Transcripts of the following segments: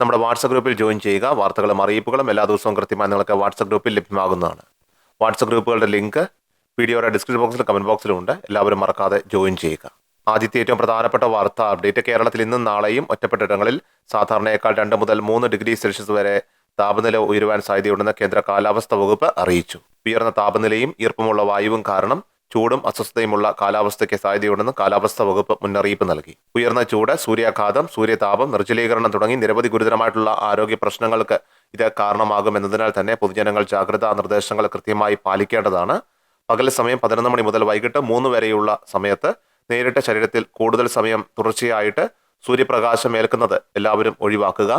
നമ്മുടെ വാട്സപ്പ് ഗ്രൂപ്പിൽ ജോയിൻ ചെയ്യുക. വാർത്തകളും അറിയിപ്പുകളും എല്ലാ ദിവസവും കൃത്യമായി നിങ്ങൾക്ക് വാട്സപ്പ് ഗ്രൂപ്പിൽ ലഭ്യമാകുന്നതാണ്. വാട്സപ്പ് ഗ്രൂപ്പുകളുടെ ലിങ്ക് വീഡിയോയുടെ ഡിസ്ക്രിപ്ഷൻ ബോക്സിലും കമന്റ് ബോക്സിലും ഉണ്ട്. എല്ലാവരും മറക്കാതെ ജോയിൻ ചെയ്യുക. ആദ്യത്തെ ഏറ്റവും പ്രധാനപ്പെട്ട വാർത്ത അപ്ഡേറ്റ് കേരളത്തിൽ ഇന്നും നാളെയും ഒറ്റപ്പെട്ടിടങ്ങളിൽ സാധാരണയേക്കാൾ രണ്ട് മുതൽ മൂന്ന് ഡിഗ്രി സെൽഷ്യസ് വരെ താപനില ഉയരുവാൻ സാധ്യതയുണ്ടെന്ന് കേന്ദ്ര കാലാവസ്ഥ വകുപ്പ് അറിയിച്ചു. ഉയർന്ന താപനിലയും ഈർപ്പമുള്ള വായുവും കാരണം ചൂടും അസ്വസ്ഥതയുമുള്ള കാലാവസ്ഥയ്ക്ക് സാധ്യതയുണ്ടെന്ന് കാലാവസ്ഥാ വകുപ്പ് മുന്നറിയിപ്പ് നൽകി. ഉയർന്ന ചൂട് സൂര്യാഘാതം സൂര്യതാപം നിർജലീകരണം തുടങ്ങി നിരവധി ഗുരുതരമായിട്ടുള്ള ആരോഗ്യ പ്രശ്നങ്ങൾക്ക് ഇത് കാരണമാകുമെന്നതിനാൽ തന്നെ പൊതുജനങ്ങൾ ജാഗ്രതാ നിർദ്ദേശങ്ങൾ കൃത്യമായി പാലിക്കേണ്ടതാണ്. പകൽ സമയം പതിനൊന്ന് മണി മുതൽ വൈകിട്ട് മൂന്ന് വരെയുള്ള സമയത്ത് നേരിട്ട ശരീരത്തിൽ കൂടുതൽ സമയം തുടർച്ചയായിട്ട് സൂര്യപ്രകാശം ഏൽക്കുന്നത് എല്ലാവരും ഒഴിവാക്കുക.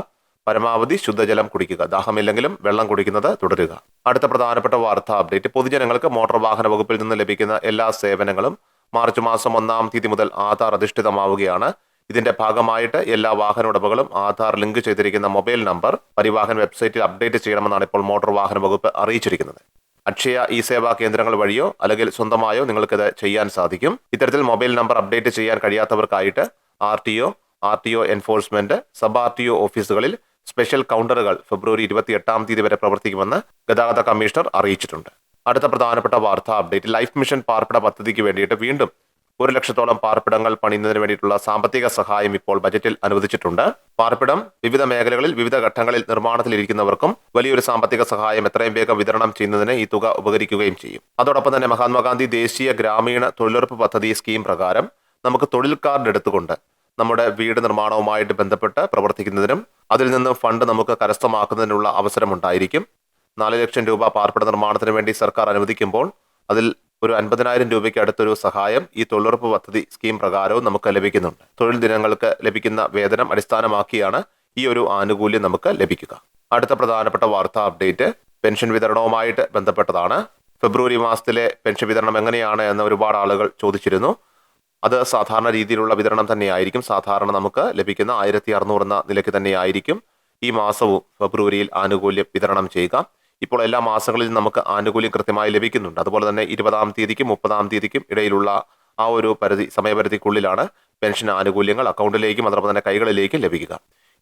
പരമാവധി ശുദ്ധജലം കുടിക്കുക. ദാഹമില്ലെങ്കിലും വെള്ളം കുടിക്കുന്നത് തുടരുക. അടുത്ത പ്രധാനപ്പെട്ട വാർത്താ അപ്ഡേറ്റ്. പൊതുജനങ്ങൾക്ക് മോട്ടോർ വാഹന വകുപ്പിൽ നിന്ന് ലഭിക്കുന്ന എല്ലാ സേവനങ്ങളും മാർച്ച് മാസം ഒന്നാം തീയതി മുതൽ ആധാർ അധിഷ്ഠിതമാവുകയാണ്. ഇതിന്റെ ഭാഗമായിട്ട് എല്ലാ വാഹന ഉടമകളും ആധാർ ലിങ്ക് ചെയ്തിരിക്കുന്ന മൊബൈൽ നമ്പർ പരിവാഹൻ വെബ്സൈറ്റിൽ അപ്ഡേറ്റ് ചെയ്യണമെന്നാണ് ഇപ്പോൾ മോട്ടോർ വാഹന വകുപ്പ് അറിയിച്ചിരിക്കുന്നത്. അക്ഷയ ഇ സേവാ കേന്ദ്രങ്ങൾ വഴിയോ അല്ലെങ്കിൽ സ്വന്തമായോ നിങ്ങൾക്കിത് ചെയ്യാൻ സാധിക്കും. ഇത്തരത്തിൽ മൊബൈൽ നമ്പർ അപ്ഡേറ്റ് ചെയ്യാൻ കഴിയാത്തവർക്കായിട്ട് R T O R T O enforcement sub R T O ഓഫീസുകളിൽ സ്പെഷ്യൽ കൗണ്ടറുകൾ ഫെബ്രുവരി ഇരുപത്തി എട്ടാം തീയതി വരെ പ്രവർത്തിക്കുമെന്ന് ഗതാഗത കമ്മീഷണർ അറിയിച്ചിട്ടുണ്ട്. അടുത്ത പ്രധാനപ്പെട്ട വാർത്താ അപ്ഡേറ്റ് ലൈഫ് മിഷൻ പാർപ്പിട പദ്ധതിക്ക് വേണ്ടിയിട്ട് വീണ്ടും ഒരു ലക്ഷത്തോളം പാർപ്പിടങ്ങൾ പണിയുന്നതിന് വേണ്ടിയിട്ടുള്ള സാമ്പത്തിക സഹായം ഇപ്പോൾ ബജറ്റിൽ അനുവദിച്ചിട്ടുണ്ട്. പാർപ്പിടം വിവിധ മേഖലകളിൽ വിവിധ ഘട്ടങ്ങളിൽ നിർമ്മാണത്തിലിരിക്കുന്നവർക്കും വലിയൊരു സാമ്പത്തിക സഹായം എത്രയും വേഗം വിതരണം ചെയ്യുന്നതിന് ഈ തുക ഉപകരിക്കുകയും ചെയ്യും. അതോടൊപ്പം തന്നെ മഹാത്മാഗാന്ധി ദേശീയ ഗ്രാമീണ തൊഴിലുറപ്പ് പദ്ധതി സ്കീം പ്രകാരം നമുക്ക് തൊഴിൽ കാർഡ് എടുത്തുകൊണ്ട് നമ്മുടെ വീട് നിർമ്മാണവുമായിട്ട് ബന്ധപ്പെട്ട് പ്രവർത്തിക്കുന്നതിനും അതിൽ നിന്ന് ഫണ്ട് നമുക്ക് കരസ്ഥമാക്കുന്നതിനുള്ള അവസരമുണ്ടായിരിക്കും. നാല് ലക്ഷം രൂപ പാർപ്പിട നിർമ്മാണത്തിന് വേണ്ടി സർക്കാർ അനുവദിക്കുമ്പോൾ അതിൽ ഒരു അൻപതിനായിരം രൂപയ്ക്ക് അടുത്തൊരു സഹായം ഈ തൊഴിലുറപ്പ് പദ്ധതി സ്കീം പ്രകാരവും നമുക്ക് ലഭിക്കുന്നുണ്ട്. തൊഴിൽ ദിനങ്ങൾക്ക് ലഭിക്കുന്ന വേതനം അടിസ്ഥാനമാക്കിയാണ് ഈ ഒരു ആനുകൂല്യം നമുക്ക് ലഭിക്കുക. അടുത്ത പ്രധാനപ്പെട്ട വാർത്താ അപ്ഡേറ്റ് പെൻഷൻ വിതരണവുമായിട്ട് ബന്ധപ്പെട്ടതാണ്. ഫെബ്രുവരി മാസത്തിലെ പെൻഷൻ വിതരണം എങ്ങനെയാണ് എന്ന് ഒരുപാട് ആളുകൾ ചോദിച്ചിരുന്നു. അത് സാധാരണ രീതിയിലുള്ള വിതരണം തന്നെയായിരിക്കും. സാധാരണ നമുക്ക് ലഭിക്കുന്ന ആയിരത്തി അറുന്നൂറ് എന്ന നിലയ്ക്ക് തന്നെയായിരിക്കും ഈ മാസവും ഫെബ്രുവരിയിൽ ആനുകൂല്യം വിതരണം ചെയ്യുക. ഇപ്പോൾ എല്ലാ മാസങ്ങളിലും നമുക്ക് ആനുകൂല്യം കൃത്യമായി ലഭിക്കുന്നുണ്ട്. അതുപോലെ തന്നെ ഇരുപതാം തീയതിക്കും മുപ്പതാം തീയതിക്കും ഇടയിലുള്ള ആ ഒരു പരിധി സമയപരിധിക്കുള്ളിലാണ് പെൻഷൻ ആനുകൂല്യങ്ങൾ അക്കൗണ്ടിലേക്കും അതോടൊപ്പം തന്നെ കൈകളിലേക്കും ലഭിക്കുക.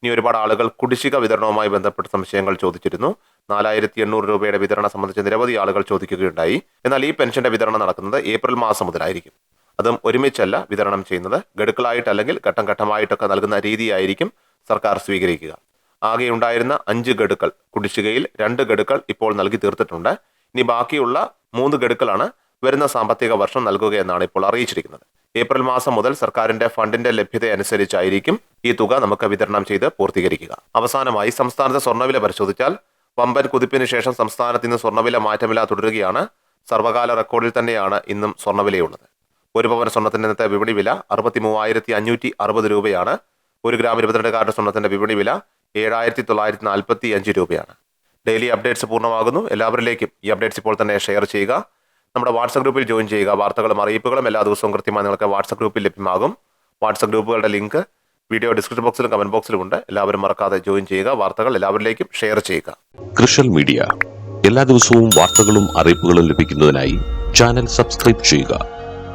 ഇനി ഒരുപാട് ആളുകൾ കുടിശ്ശിക വിതരണവുമായി ബന്ധപ്പെട്ട സംശയങ്ങൾ ചോദിച്ചിരുന്നു. നാലായിരത്തി എണ്ണൂറ് രൂപയുടെ വിതരണം സംബന്ധിച്ച് നിരവധി ആളുകൾ ചോദിക്കുകയുണ്ടായി. എന്നാൽ ഈ പെൻഷന്റെ വിതരണം നടക്കുന്നത് ഏപ്രിൽ മാസം മുതലായിരിക്കും. അതും ഒരുമിച്ചല്ല വിതരണം ചെയ്യുന്നത്. ഗഡുക്കളായിട്ട് അല്ലെങ്കിൽ ഘട്ടം ഘട്ടമായിട്ടൊക്കെ നൽകുന്ന രീതിയായിരിക്കും സർക്കാർ സ്വീകരിക്കുക. ആകെ ഉണ്ടായിരുന്ന അഞ്ച് ഗഡുക്കൾ. കുടിശ്ശികയിൽ രണ്ട് ഗഡുക്കൾ ഇപ്പോൾ നൽകി തീർത്തിട്ടുണ്ട്. ഇനി ബാക്കിയുള്ള മൂന്ന് ഗഡുക്കളാണ് വരുന്ന സാമ്പത്തിക വർഷം നൽകുകയെന്നാണ് ഇപ്പോൾ അറിയിച്ചിരിക്കുന്നത്. ഏപ്രിൽ മാസം മുതൽ സർക്കാരിന്റെ ഫണ്ടിന്റെ ലഭ്യത അനുസരിച്ചായിരിക്കും ഈ തുക നമുക്ക് വിതരണം ചെയ്ത് പൂർത്തീകരിക്കുക. അവസാനമായി സംസ്ഥാനത്തെ സ്വർണവില പരിശോധിച്ചാൽ വമ്പൻ കുതിപ്പിന് ശേഷം സംസ്ഥാനത്ത് ഇന്ന് സ്വർണവില മാറ്റമില്ല തുടരുകയാണ്. സർവകാല റെക്കോർഡിൽ തന്നെയാണ് ഇന്നും സ്വർണവിലയുള്ളത്. ഒരു പവൻ സ്വർണത്തിന്റെ ഇന്നത്തെ വിപണി വില അറുപത്തി മൂവായിരത്തി അഞ്ഞൂറ്റി അറുപത് രൂപയാണ്. ഒരു ഗ്രാം ഇരുപത്തിരണ്ട് കാരറ്റ് സ്വർണത്തിന്റെ വിപണി വില ഏഴായിരത്തി തൊള്ളായിരത്തി നാൽപ്പത്തി അഞ്ച് രൂപയാണ്. ഡെയിലി അപ്ഡേറ്റ്സ് പൂർണമാകുന്നു. എല്ലാവരിലേക്കും ഈ അപ്ഡേറ്റ്സ് ഇപ്പോൾ തന്നെ ഷെയർ ചെയ്യുക. നമ്മുടെ വാട്സപ്പ് ഗ്രൂപ്പിൽ ജോയിൻ ചെയ്യുക. വാർത്തകളും അറിയിപ്പുകളും എല്ലാ ദിവസവും കൃത്യമായി നിങ്ങൾക്ക് വാട്സപ്പ് ഗ്രൂപ്പിൽ ലഭ്യമാകും. വാട്സപ്പ് ഗ്രൂപ്പുകളുടെ ലിങ്ക് വീഡിയോ ഡിസ്ക്രിപ്ഷൻ ബോക്സിലും കമന്റ് ബോക്സിലും ഉണ്ട്. എല്ലാവരും മറക്കാതെ ജോയിൻ ചെയ്യുക. വാർത്തകൾ എല്ലാവരിലേക്കും ഷെയർ ചെയ്യുക. കൃഷൽ മീഡിയ. എല്ലാ ദിവസവും വാർത്തകളും അറിയിപ്പുകളും ലഭിക്കുന്നതിനായി ചാനൽ സബ്സ്ക്രൈബ് ചെയ്യുക.